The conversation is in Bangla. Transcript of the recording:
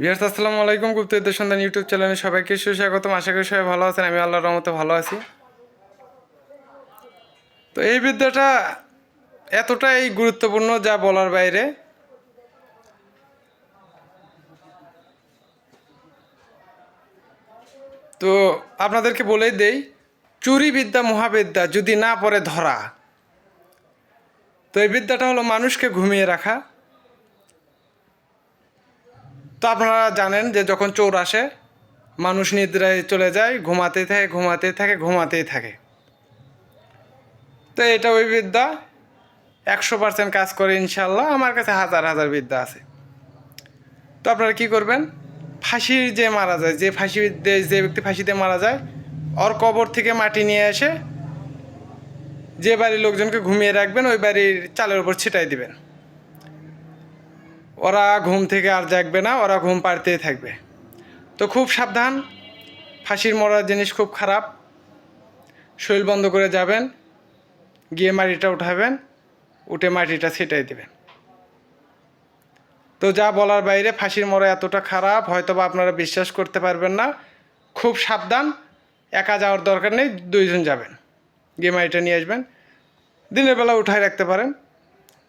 বিহার আসসালামু আলাইকুম। গুপ্তদের সন্ধান ইউটিউব চ্যানেলে সবাইকে সুস্বাগতম। আশা করি সবাই ভালো আছেন। আমি আল্লাহর রহমতে ভালো আছি। তো এই বিদ্যাটা এতটাই গুরুত্বপূর্ণ যা বলার বাইরে। তো আপনাদেরকে বলেই দেই, চুরি বিদ্যা, মহাবিদ্যা যদি না পড়ে ধরা, তো এই বিদ্যাটা হলো মানুষকে ঘুমিয়ে রাখা। তো আপনারা জানেন যে যখন চোর আসে, মানুষ নিদ্রায় চলে যায় ঘুমাতেই থাকে ঘুমাতেই থাকে ঘুমাতেই থাকে। তো এটা ওই বিদ্যা, একশো পার্সেন্ট কাজ করে ইনশাল্লাহ আমার কাছে হাজার হাজার বিদ্যা আছে। তো আপনারা কি করবেন? ফাঁসির যে মারা যায়, যে ফাঁসি যে- ব্যক্তি ফাঁসিতে মারা যায়, ওর কবর থেকে মাটি নিয়ে এসে যে বাড়ির লোকজনকে ঘুমিয়ে রাখবেন, ওই বাড়ির চালের উপর ছিটাই দিবেন। ওরা ঘুম থেকে আর জাগবে না, ওরা ঘুম পাড়তেই থাকবে। তো খুব সাবধান, ফাঁসির মরার জিনিস খুব খারাপ। শরীর বন্ধ করে যাবেন, গিয়ে মাটিটা উঠাবেন, উঠে মাটিটা ছিটাই দেবেন। তো যা বলার বাইরে, ফাঁসির মরা এতটা খারাপ হয়তো বা আপনারা বিশ্বাস করতে পারবেন না। খুব সাবধান, একা যাওয়ার দরকার নেই, দুইজন যাবেন। গিয়ে মাটিটা নিয়ে আসবেন, দিনের বেলা উঠায় রাখতে পারেন।